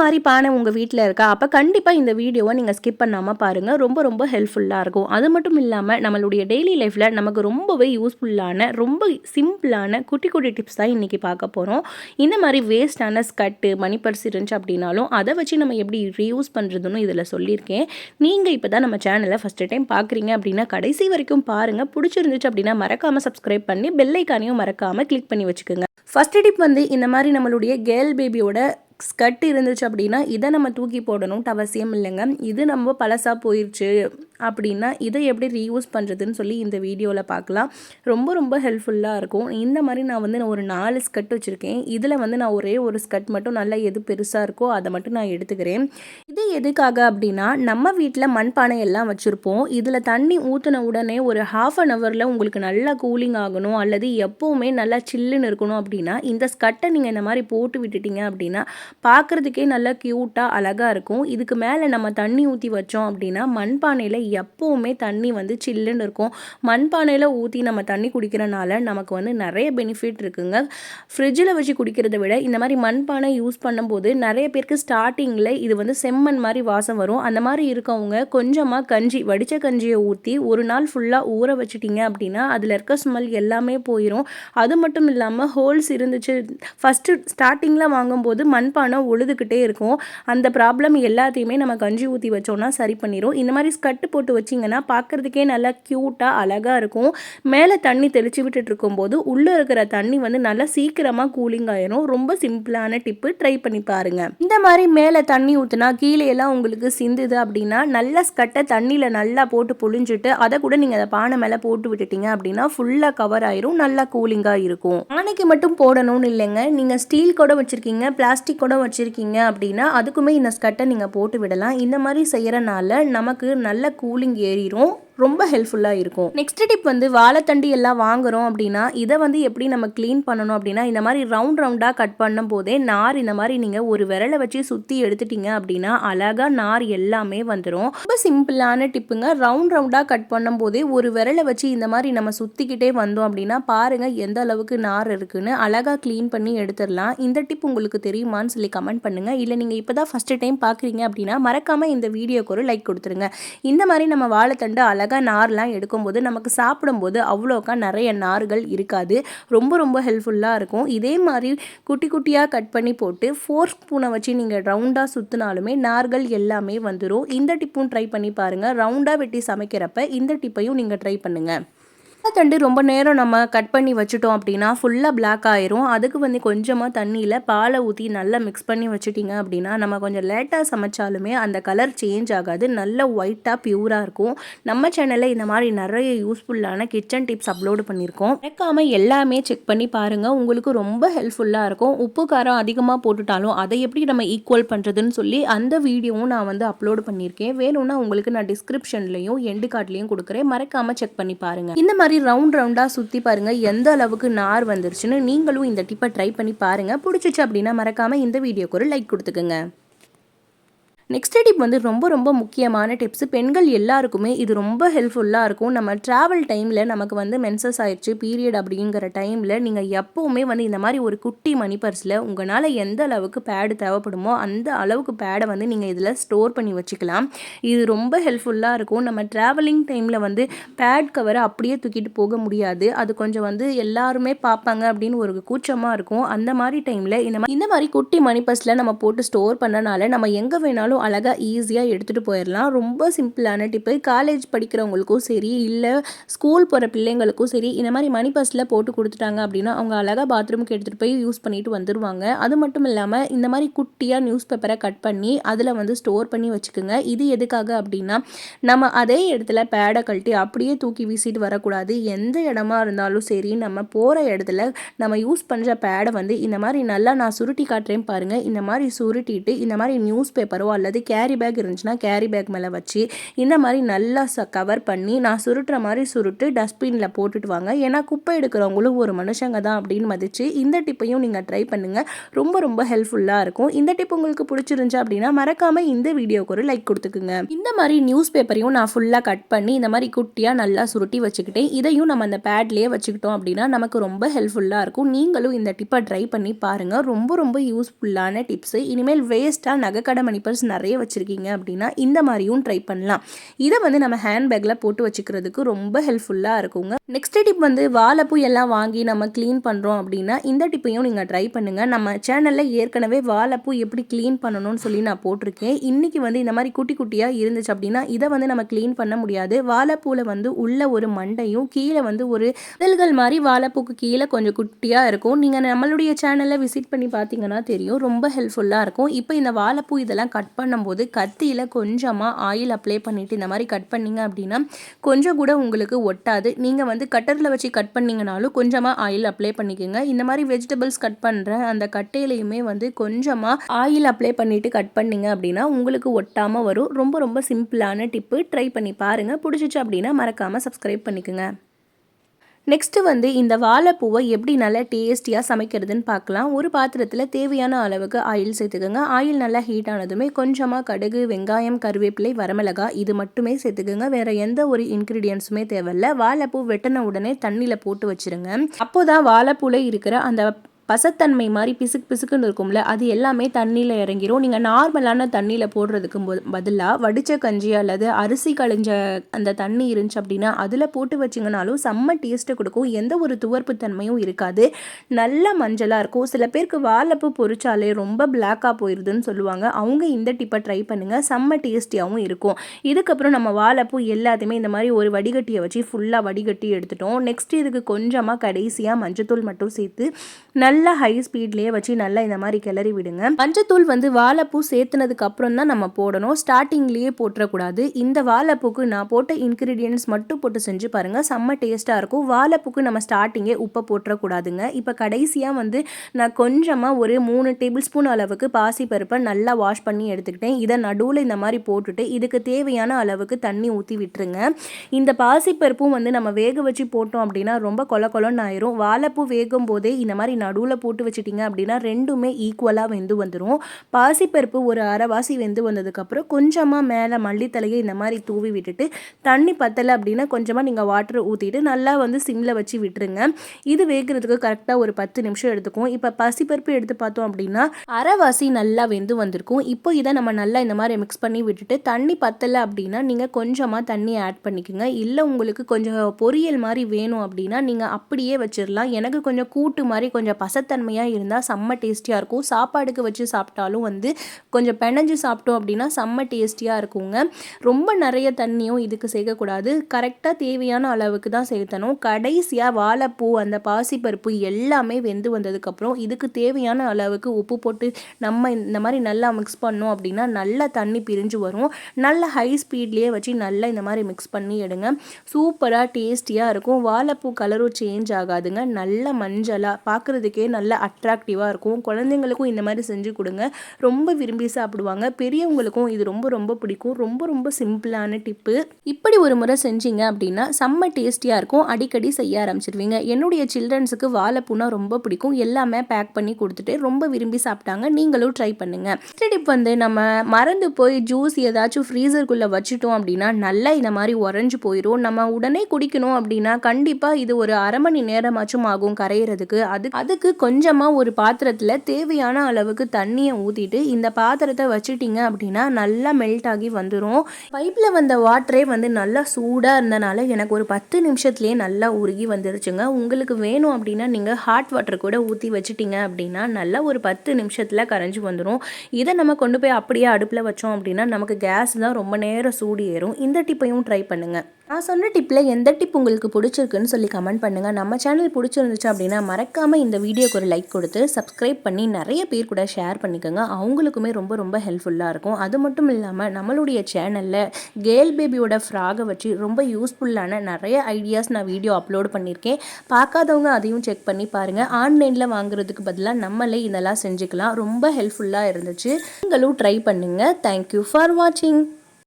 மாதிரி பானை உங்கள் வீட்டில் இருக்கா? அப்போ கண்டிப்பாக இந்த வீடியோவை நீங்கள் ஸ்கிப் பண்ணாமல் பாருங்கள் ரொம்ப ரொம்ப ஹெல்ப்ஃபுல்லாக இருக்கும். அது மட்டும் இல்லாமல் நம்மளுடைய டெய்லி லைஃப்பில் நமக்கு ரொம்பவே யூஸ்ஃபுல்லான ரொம்ப சிம்பிளான குட்டி குட்டி டிப்ஸ் தான் இன்றைக்கி பார்க்க போகிறோம் இந்த மாதிரி வேஸ்டான ஸ்கட்டு மணி பர்ஸ் இருந்துச்சு அப்படின்னாலும் அதை வச்சு நம்ம எப்படி ரீயூஸ் பண்ணுறதுன்னு இதில் சொல்லியிருக்கேன். நீங்கள் இப்போ தான் நம்ம சேனலை ஃபஸ்ட்டு டைம் பார்க்குறீங்க அப்படின்னா கடைசி வரைக்கும் பாருங்கள் பிடிச்சிருந்துச்சு அப்படின்னா மறக்காமல் சப்ஸ்கிரைப் பண்ணி பெல்லைக்கானையும் மறக்காமல் கிளிக் பண்ணி வச்சுக்கோங்க. ஃபஸ்ட் டிப் வந்து இந்த மாதிரி நம்மளுடைய கேர்ள் பேபியோட ஸ்கர்ட் இருந்துச்சு அப்படின்னா இதை நம்ம தூக்கி போடணும்ட்டு அவசியம் இல்லைங்க. இது நம்ம பழசாக போயிடுச்சு அப்படின்னா இதை எப்படி ரீயூஸ் பண்ணுறதுன்னு சொல்லி இந்த வீடியோவில் பார்க்கலாம். ரொம்ப ரொம்ப ஹெல்ப்ஃபுல்லாக இருக்கும். இந்த மாதிரி நான் வந்து நான் ஒரு நாலு ஸ்கர்ட் வச்சுருக்கேன். இதில் வந்து நான் ஒரே ஒரு ஸ்கர்ட் மட்டும் நல்லா எது பெருசாக இருக்கோ அதை மட்டும் நான் எடுத்துக்கிறேன். இது எதுக்காக அப்படின்னா நம்ம வீட்டில் மண்பானை எல்லாம் வச்சுருப்போம். இதில் தண்ணி ஊற்றின உடனே ஒரு ஹாஃப் அன் ஹவரில் உங்களுக்கு நல்லா கூலிங் ஆகணும். அல்லது எப்போவுமே நல்லா சில்லுன்னு இருக்கணும் அப்படின்னா இந்த ஸ்கட்டை நீங்கள் இந்த மாதிரி போட்டு விட்டுட்டீங்க அப்படின்னா பார்க்குறதுக்கே நல்லா க்யூட்டாக அழகாக இருக்கும். இதுக்கு மேலே நம்ம தண்ணி ஊற்றி வச்சோம் அப்படின்னா மண்பானையில் எப்போவுமே தண்ணி வந்து சில்லுன்னு இருக்கும். மண்பானையில் ஊற்றி நம்ம தண்ணி குடிக்கிறனால நமக்கு வந்து நிறைய பெனிஃபிட் இருக்குங்க. ஃப்ரிட்ஜில் வச்சு குடிக்கிறத விட இந்த மாதிரி மண்பானை யூஸ் பண்ணும்போது நிறைய பேருக்கு ஸ்டார்டிங்கில் இது வந்து செம்மண் மாதிரி வாசம் வரும். அந்த மாதிரி இருக்கவங்க கொஞ்சமாக கஞ்சி வடித்த கஞ்சியை ஊற்றி ஒரு நாள் ஃபுல்லாக ஊற வச்சிட்டிங்க அப்படின்னா அதில் இருக்க ஸ்மெல் எல்லாமே போயிடும் அது மட்டும் இல்லாமல் ஹோல்ஸ் இருந்துச்சு. ஃபஸ்ட்டு ஸ்டார்டிங்கில் வாங்கும்போது மண் மண்பானை உழுதுகிட்டே இருக்கும். அந்த ப்ராப்ளம் எல்லாத்தையுமே நம்ம கஞ்சி ஊற்றி வச்சோம்னா சரி பண்ணிடும் இந்த மாதிரி ஸ்கட்டு போட்டு வச்சிங்கன்னா பார்க்குறதுக்கே நல்லா க்யூட்டாக அழகாக இருக்கும். மேலே தண்ணி தெளித்து விட்டுட்டு இருக்கும்போது உள்ளே இருக்கிற தண்ணி வந்து நல்லா சீக்கிரமாக கூலிங் ஆயிரும். ரொம்ப சிம்பிளான டிப்பு ட்ரை பண்ணி பாருங்கள் இந்த மாதிரி மேலே தண்ணி ஊற்றுனா கீழே எல்லாம் உங்களுக்கு சிந்துது அப்படின்னா நல்ல ஸ்கட்டை தண்ணியில் நல்லா போட்டு புழிஞ்சிட்டு அதை கூட நீங்கள் அதை பானை மேலே போட்டு விட்டுட்டீங்க அப்படின்னா ஃபுல்லாக கவர் ஆயிரும். நல்லா கூலிங்காக இருக்கும். பானைக்கு மட்டும் போடணும்னு இல்லைங்க. நீங்கள் ஸ்டீல் கூட வச்சுருக்கீங்க. பிளாஸ்டிக் கூட வச்சுருக்கீங்க அப்படின்னா அதுக்குமே இந்த ஸ்கட்டை நீங்கள் போட்டு விடலாம். இந்த மாதிரி செய்கிறனால நமக்கு நல்ல கூலிங் ஏறிடும் ரொம்ப ஹெல்ப்ஃபுல்லாக இருக்கும். நெக்ஸ்ட் டிப் வந்து வாழைத்தண்டி எல்லாம் வாங்குகிறோம் அப்படின்னா இதை வந்து எப்படி நம்ம க்ளீன் பண்ணணும் அப்படின்னா இந்த மாதிரி ரவுண்ட் ரவுண்டாக கட் பண்ணும் போதே நார் இந்த மாதிரி நீங்கள் ஒரு விரலை வச்சு சுற்றி எடுத்துட்டீங்க அப்படின்னா அழகாக நார் எல்லாமே வந்துடும் ரொம்ப சிம்பிளான டிப்புங்க ரவுண்ட் ரவுண்டாக கட் பண்ணும் போதே ஒரு விரலை வச்சு இந்த மாதிரி நம்ம சுற்றிக்கிட்டே வந்தோம் அப்படின்னா பாருங்கள் எந்த அளவுக்கு நார் இருக்குன்னு அழகாக க்ளீன் பண்ணி எடுத்துடலாம். இந்த டிப் உங்களுக்கு தெரியுமான்னு சொல்லி கமெண்ட் பண்ணுங்கள் இல்லை நீங்கள் இப்போ தான் ஃபஸ்ட்டு டைம் பார்க்குறீங்க அப்படின்னா மறக்காமல் இந்த வீடியோக்கு ஒரு லைக் கொடுத்துருங்க. இந்த மாதிரி நம்ம வாழைத்தண்டு அழகாக அழகாக நார்லாம் எடுக்கும்போது நமக்கு சாப்பிடும்போது அவ்வளோக்கா நிறைய நார்கள் இருக்காது. ரொம்ப ரொம்ப ஹெல்ப்ஃபுல்லாக இருக்கும். இதே மாதிரி குட்டி குட்டியாக கட் பண்ணி போட்டு ஃபோர் ஸ்பூனை வச்சு நீங்கள் ரவுண்டாக சுற்றினாலுமே நார்கள் எல்லாமே வந்துடும் இந்த டிப்பும் ட்ரை பண்ணி பாருங்கள் ரவுண்டாக வெட்டி சமைக்கிறப்ப இந்த டிப்பையும் நீங்கள் ட்ரை பண்ணுங்கள் தண்டு ரொம்ப நேரம் நம்ம கட் பண்ணி வச்சுட்டோம் அப்படின்னா ஃபுல்லாக பிளாக் ஆயிரும். அதுக்கு வந்து கொஞ்சமாக தண்ணியில் பாலை ஊற்றி நல்லா மிக்ஸ் பண்ணி வச்சுட்டிங்க அப்படின்னா நம்ம கொஞ்சம் லேட்டாக சமைச்சாலுமே அந்த கலர் சேஞ்ச் ஆகாது. நல்ல ஒயிட்டாக ப்யூராக இருக்கும். நம்ம சேனலில் இந்த மாதிரி நிறைய யூஸ்ஃபுல்லான கிச்சன் டிப்ஸ் அப்லோடு பண்ணியிருக்கோம். மறக்காமல் எல்லாமே செக் பண்ணி பாருங்கள் உங்களுக்கு ரொம்ப ஹெல்ப்ஃபுல்லாக இருக்கும். உப்பு காரம் அதிகமாக போட்டுட்டாலும் அதை எப்படி நம்ம ஈக்குவல் பண்ணுறதுன்னு சொல்லி அந்த வீடியோவும் நான் வந்து அப்லோடு பண்ணியிருக்கேன். வேணும்னா உங்களுக்கு நான் டிஸ்கிரிப்ஷன்லையும் எண்டு கார்ட்லேயும் கொடுக்குறேன். மறக்காமல் செக் பண்ணி பாருங்கள் இந்த மாதிரி மாதிரி ரவுண்ட் ரவுண்டாக சுற்றி பாருங்கள் எந்த அளவுக்கு நார் வந்துருச்சுன்னு நீங்களும் இந்த டிப்பை ட்ரை பண்ணி பாருங்கள் பிடிச்சிச்சு அப்படின்னா மறக்காமல் இந்த வீடியோக்கு ஒரு லைக் கொடுத்துக்குங்க. நெக்ஸ்ட் டிப் வந்து ரொம்ப ரொம்ப முக்கியமான டிப்ஸ் பெண்கள் எல்லாருக்குமே இது ரொம்ப ஹெல்ப்ஃபுல்லாக இருக்கும். நம்ம ட்ராவல் டைமில் நமக்கு வந்து மென்சஸ் ஆயிடுச்சு பீரியட் அப்படிங்கிற டைமில் நீங்கள் எப்போவுமே வந்து இந்த மாதிரி ஒரு குட்டி மணி பர்ஸில் உங்களால் எந்த அளவுக்கு பேடு தேவைப்படுமோ அந்த அளவுக்கு பேடை வந்து நீங்கள் இதில் ஸ்டோர் பண்ணி வச்சுக்கலாம். இது ரொம்ப ஹெல்ப்ஃபுல்லாக இருக்கும். நம்ம ட்ராவலிங் டைமில் வந்து பேட் கவரை அப்படியே தூக்கிட்டு போக முடியாது. அது கொஞ்சம் வந்து எல்லாருமே பார்ப்பாங்க அப்படின்னு ஒரு கூச்சமாக இருக்கும். அந்த மாதிரி டைமில் இந்த மாதிரி இந்த மாதிரி குட்டி மணி பர்ஸில் நம்ம போட்டு ஸ்டோர் பண்ணனால நம்ம எங்கே வேணாலும் இருந்தாலும் அழகாக ஈஸியாக எடுத்துகிட்டு போயிடலாம் ரொம்ப சிம்பிளான டிப்பு காலேஜ் படிக்கிறவங்களுக்கும் சரி இல்லை ஸ்கூல் போகிற பிள்ளைங்களுக்கும் சரி இந்த மாதிரி மணி பஸ்ஸில் போட்டு கொடுத்துட்டாங்க அப்படின்னா அவங்க அழகாக பாத்ரூமுக்கு எடுத்துகிட்டு போய் யூஸ் பண்ணிட்டு வந்துடுவாங்க அது மட்டும் இல்லாமல் இந்த மாதிரி குட்டியாக நியூஸ் பேப்பரை கட் பண்ணி அதில் வந்து ஸ்டோர் பண்ணி வச்சுக்கோங்க. இது எதுக்காக அப்படின்னா நம்ம அதே இடத்துல பேடை கழட்டி அப்படியே தூக்கி வீசிட்டு வரக்கூடாது. எந்த இடமா இருந்தாலும் சரி நம்ம போகிற இடத்துல நம்ம யூஸ் பண்ணுற பேடை வந்து இந்த மாதிரி நல்லா நான் சுருட்டி காட்டுறேன் பாருங்கள் இந்த மாதிரி சுருட்டிட்டு இந்த மாதிரி நியூஸ் பேப்பரோ அல்லது கேரி பேக் இருந்துச்சுன்னா கேரி பேக் மேலே வச்சு இந்த மாதிரி நல்லா ச கவர் பண்ணி நான் சுருட்டுற மாதிரி சுருட்டு டஸ்ட்பினில் போட்டுட்டு வாங்க. ஏன்னா குப்பை எடுக்கிறவங்களும் ஒரு மனுஷங்க தான் அப்படின்னு மதித்து இந்த டிப்பையும் நீங்கள் ட்ரை பண்ணுங்கள் ரொம்ப ரொம்ப ஹெல்ப்ஃபுல்லாக இருக்கும். இந்த டிப் உங்களுக்கு பிடிச்சிருந்துச்சு அப்படின்னா மறக்காமல் இந்த வீடியோக்கு ஒரு லைக் கொடுத்துக்குங்க. இந்த மாதிரி நியூஸ் பேப்பரையும் நான் ஃபுல்லாக கட் பண்ணி இந்த மாதிரி குட்டியாக நல்லா சுருட்டி வச்சுக்கிட்டேன். இதையும் நம்ம அந்த பேட்லேயே வச்சுக்கிட்டோம் அப்படின்னா நமக்கு ரொம்ப ஹெல்ப்ஃபுல்லாக இருக்கும். நீங்களும் இந்த டிப்பை ட்ரை பண்ணி பாருங்கள் ரொம்ப ரொம்ப யூஸ்ஃபுல்லான டிப்ஸு இனிமேல் வேஸ்ட்டாக நகைக்கடை மணிப்பர்ஸ் நிறைய வச்சுருக்கீங்க அப்படின்னா இந்த மாதிரியும் ட்ரை பண்ணலாம். இதை வந்து நம்ம ஹேண்ட்பேக்கில் போட்டு வச்சுக்கிறதுக்கு ரொம்ப ஹெல்ப்ஃபுல்லாக இருக்குங்க. நெக்ஸ்ட் டிப் வந்து வாழைப்பூ எல்லாம் வாங்கி நம்ம க்ளீன் பண்ணுறோம் அப்படின்னா இந்த டிப்பையும் நீங்கள் ட்ரை பண்ணுங்கள் நம்ம சேனலில் ஏற்கனவே வாழைப்பூ எப்படி க்ளீன் பண்ணணும்னு சொல்லி நான் போட்டிருக்கேன். இன்றைக்கி வந்து இந்த மாதிரி குட்டி குட்டியாக இருந்துச்சு அப்படின்னா இதை வந்து நம்ம க்ளீன் பண்ண முடியாது. வாழைப்பூவில் வந்து உள்ள ஒரு மண்டையும் கீழே வந்து ஒரு இதழ்கள் மாதிரி வாழைப்பூக்கு கீழே கொஞ்சம் குட்டியாக இருக்கும். நீங்கள் நம்மளுடைய சேனலில் விசிட் பண்ணி பார்த்தீங்கன்னா தெரியும். ரொம்ப ஹெல்ப்ஃபுல்லாக இருக்கும். இப்போ இந்த வாழைப்பூ இதெல்லாம் கட் பண்ணும்போது கத்தியில் கொஞ்சமாக ஆயில் அப்ளை பண்ணிவிட்டு இந்த மாதிரி கட் பண்ணிங்க அப்படின்னா கொஞ்சம் கூட உங்களுக்கு ஒட்டாது. நீங்கள் வந்து கட்டரில் வச்சு கட் பண்ணிங்கனாலும் கொஞ்சமாக ஆயில் அப்ளை பண்ணிக்கோங்க. இந்த மாதிரி வெஜிடபிள்ஸ் கட் பண்ணுற அந்த கட்டையிலையுமே வந்து கொஞ்சமாக ஆயில் அப்ளை பண்ணிவிட்டு கட் பண்ணிங்க அப்படின்னா உங்களுக்கு ஒட்டாமல் வரும். ரொம்ப ரொம்ப சிம்பிளான டிப்பு. ட்ரை பண்ணி பாருங்கள் பிடிச்சிச்சு அப்படின்னா மறக்காமல் சப்ஸ்கிரைப் பண்ணிக்கோங்க. நெக்ஸ்ட்டு வந்து இந்த வாழைப்பூவை எப்படி நல்லா டேஸ்டியாக சமைக்கிறதுன்னு பார்க்கலாம். ஒரு பாத்திரத்தில் தேவையான அளவுக்கு ஆயில் சேர்த்துக்கோங்க. ஆயில் நல்லா ஹீட் ஆனதுமே கொஞ்சமாக கடுகு வெங்காயம் கருவேப்பிலை வரமிளகா இது மட்டுமே சேர்த்துக்கோங்க. வேறு எந்த ஒரு இன்க்ரீடியன்ஸுமே தேவையில்ல. வாழைப்பூ வெட்டின உடனே தண்ணியில் போட்டு வச்சுருங்க. அப்போ தான் வாழைப்பூவில் இருக்கிற அந்த பசத்தன்மை மாதிரி பிசுக்கு பிசுக்குன்னு இருக்கும்ல அது எல்லாமே தண்ணியில் இறங்கிரும். நீங்கள் நார்மலான தண்ணியில் போடுறதுக்கு பதிலாக வடித்த கஞ்சி அல்லது அரிசி கழிஞ்ச அந்த தண்ணி இருந்துச்சு அப்படின்னா அதில் போட்டு வச்சிங்கனாலும் செம்ம டேஸ்ட்டு கொடுக்கும். எந்த ஒரு துவர்ப்பு தன்மையும் இருக்காது. நல்ல மஞ்சளாக இருக்கும். சில பேருக்கு வாழைப்பு பொறிச்சாலே ரொம்ப பிளாக்காக போயிடுதுன்னு சொல்லுவாங்க. அவங்க இந்த டிப்பை ட்ரை பண்ணுங்கள் செம்ம டேஸ்டியாகவும் இருக்கும். இதுக்கப்புறம் நம்ம வாழைப்பூ எல்லாத்தையுமே இந்த மாதிரி ஒரு வடிகட்டியை வச்சு ஃபுல்லாக வடிகட்டி எடுத்துட்டோம். நெக்ஸ்ட் இதுக்கு கொஞ்சமாக கடைசியாக மஞ்சத்தூள் மட்டும் சேர்த்து நல்ல நல்லா ஹை ஸ்பீட்லேயே வச்சு நல்லா இந்த மாதிரி கிளறி விடுங்க. மஞ்சத்தூள் வந்து வாழைப்பூ சேர்த்துனதுக்கு அப்புறம் தான் நம்ம போடணும். ஸ்டார்டிங்லேயே போட்டுறக்கூடாது. இந்த வாழைப்பூக்கு நான் போட்ட இன்க்ரீடியன்ஸ் மட்டும் போட்டு செஞ்சு பாருங்கள் செம்ம டேஸ்ட்டாக இருக்கும். வாழைப்பூக்கு நம்ம ஸ்டார்டிங்கே உப்பை போட்டுறக்கூடாதுங்க. இப்போ கடைசியாக வந்து நான் கொஞ்சமாக ஒரு மூணு டேபிள் ஸ்பூன் அளவுக்கு பாசி பருப்பை நல்லா வாஷ் பண்ணி எடுத்துக்கிட்டேன். இதை நடுவில் இந்த மாதிரி போட்டுட்டு இதுக்கு தேவையான அளவுக்கு தண்ணி ஊற்றி விட்டுருங்க. இந்த பாசிப்பருப்பும் வந்து நம்ம வேக வச்சு போட்டோம் அப்படின்னா ரொம்ப கொல கொலன்னு ஆயிரும். வாழைப்பூ வேகும் போதே இந்த மாதிரி நடுவில் நடுவில் போட்டு வச்சிட்டிங்க அப்படின்னா ரெண்டுமே ஈக்குவலாக வெந்து வந்துடும் பாசிப்பருப்பு ஒரு அரைவாசி வெந்து வந்ததுக்கப்புறம் கொஞ்சமாக மேலே மல்லித்தலையை இந்த மாதிரி தூவி விட்டுட்டு தண்ணி பத்தலை அப்படின்னா கொஞ்சமாக நீங்கள் வாட்டர் ஊற்றிட்டு நல்லா வந்து சிம்மில் வச்சு விட்டுருங்க. இது வேகிறதுக்கு கரெக்டாக ஒரு பத்து நிமிஷம் எடுத்துக்கும். இப்போ பசிப்பருப்பு எடுத்து பார்த்தோம் அப்படின்னா அரைவாசி நல்லா வெந்து வந்திருக்கும். இப்போ இதை நம்ம நல்லா இந்த மாதிரி மிக்ஸ் பண்ணி விட்டுட்டு தண்ணி பத்தலை அப்படின்னா நீங்கள் கொஞ்சமாக தண்ணி ஆட் பண்ணிக்கோங்க. இல்லை உங்களுக்கு கொஞ்சம் பொரியல் மாதிரி வேணும் அப்படின்னா நீங்கள் அப்படியே வச்சிடலாம் எனக்கு கொஞ்சம் கூட்டு மாதிரி கொஞ்சம் பச ரசத்தன்மையாக இருந்தால் செம்ம டேஸ்டியாக இருக்கும். சாப்பாடுக்கு வச்சு சாப்பிட்டாலும் வந்து கொஞ்சம் பெனஞ்சு சாப்பிட்டோம் அப்படின்னா செம்ம டேஸ்டியாக இருக்குங்க. ரொம்ப நிறைய தண்ணியும் இதுக்கு சேர்க்கக்கூடாது. கரெக்டாக தேவையான அளவுக்கு தான் சேர்த்தணும். கடைசியாக வாழைப்பூ அந்த பாசிப்பருப்பு எல்லாமே வெந்து வந்ததுக்கப்புறம் இதுக்கு தேவையான அளவுக்கு உப்பு போட்டு நம்ம இந்த மாதிரி நல்லா மிக்ஸ் பண்ணோம் அப்படின்னா நல்லா தண்ணி பிரிஞ்சு வரும். நல்ல ஹை ஸ்பீட்லேயே வச்சு நல்லா இந்த மாதிரி மிக்ஸ் பண்ணி எடுங்க. சூப்பராக டேஸ்டியாக இருக்கும். வாழைப்பூ கலரும் சேஞ்ச் ஆகாதுங்க. நல்ல மஞ்சளாக பார்க்குறதுக்கே பார்க்கவே நல்ல அட்ராக்டிவாக இருக்கும். குழந்தைங்களுக்கும் இந்த மாதிரி செஞ்சு கொடுங்க. ரொம்ப விரும்பி சாப்பிடுவாங்க. பெரியவங்களுக்கும் இது ரொம்ப ரொம்ப பிடிக்கும். ரொம்ப ரொம்ப சிம்பிளான டிப்பு. இப்படி ஒரு முறை செஞ்சீங்க அப்படின்னா செம்ம டேஸ்டியாக இருக்கும். அடிக்கடி செய்ய ஆரம்பிச்சிருவீங்க. என்னுடைய சில்ட்ரன்ஸுக்கு வாழைப்பூனா ரொம்ப பிடிக்கும். எல்லாமே பேக் பண்ணி கொடுத்துட்டு ரொம்ப விரும்பி சாப்பிட்டாங்க. நீங்களும் ட்ரை பண்ணுங்க. டிப் வந்து நம்ம மறந்து போய் ஜூஸ் ஏதாச்சும் ஃப்ரீசருக்குள்ளே வச்சுட்டோம் அப்படின்னா நல்லா இந்த மாதிரி உறைஞ்சு போயிடும் நம்ம உடனே குடிக்கணும் அப்படின்னா கண்டிப்பாக இது ஒரு அரை மணி நேரமாச்சும் ஆகும் கரையிறதுக்கு. அது அதுக்கு கொஞ்சமாக ஒரு பாத்திரத்தில் தேவையான அளவுக்கு தண்ணியை ஊற்றிட்டு இந்த பாத்திரத்தை வச்சுட்டிங்க அப்படின்னா நல்லா மெல்ட் ஆகி வந்துடும் பைப்பில் வந்த வாட்டரே வந்து நல்லா சூடாக இருந்தனால எனக்கு ஒரு பத்து நிமிஷத்துலேயே நல்லா உருகி வந்துருச்சுங்க. உங்களுக்கு வேணும் அப்படின்னா நீங்கள் ஹாட் வாட்டர் கூட ஊற்றி வச்சுட்டிங்க அப்படின்னா நல்லா ஒரு பத்து நிமிஷத்தில் கரைஞ்சி வந்துடும் இதை நம்ம கொண்டு போய் அப்படியே அடுப்பில் வச்சோம் அப்படின்னா நமக்கு கேஸ் தான் ரொம்ப நேரம் சூடு ஏறும். இந்த டிப்பையும் ட்ரை பண்ணுங்கள் நான் சொன்ன டிப்பில் எந்த டிப் உங்களுக்கு பிடிச்சிருக்குன்னு சொல்லி கமெண்ட் பண்ணுங்கள் நம்ம சேனல் பிடிச்சிருந்துச்சு அப்படின்னா மறக்காமல் இந்த வீடியோக்கு ஒரு லைக் கொடுத்து சப்ஸ்கிரைப் பண்ணி நிறைய பேர் கூட ஷேர் பண்ணிக்கோங்க. அவங்களுக்குமே ரொம்ப ரொம்ப ஹெல்ப்ஃபுல்லாக இருக்கும். அது மட்டும் இல்லாமல் நம்மளுடைய சேனலில் கேர்ள் பேபியோட ஃப்ராகை வச்சு ரொம்ப யூஸ்ஃபுல்லான நிறைய ஐடியாஸ் நான் வீடியோ அப்லோட் பண்ணியிருக்கேன் பார்க்காதவங்க அதையும் செக் பண்ணி பாருங்கள் ஆன்லைனில் வாங்குறதுக்கு பதிலாக நம்மளே இதெல்லாம் செஞ்சுக்கலாம். ரொம்ப ஹெல்ப்ஃபுல்லாக இருந்துச்சு. நீங்களும் ட்ரை பண்ணுங்கள் தேங்க்யூ ஃபார் வாட்சிங்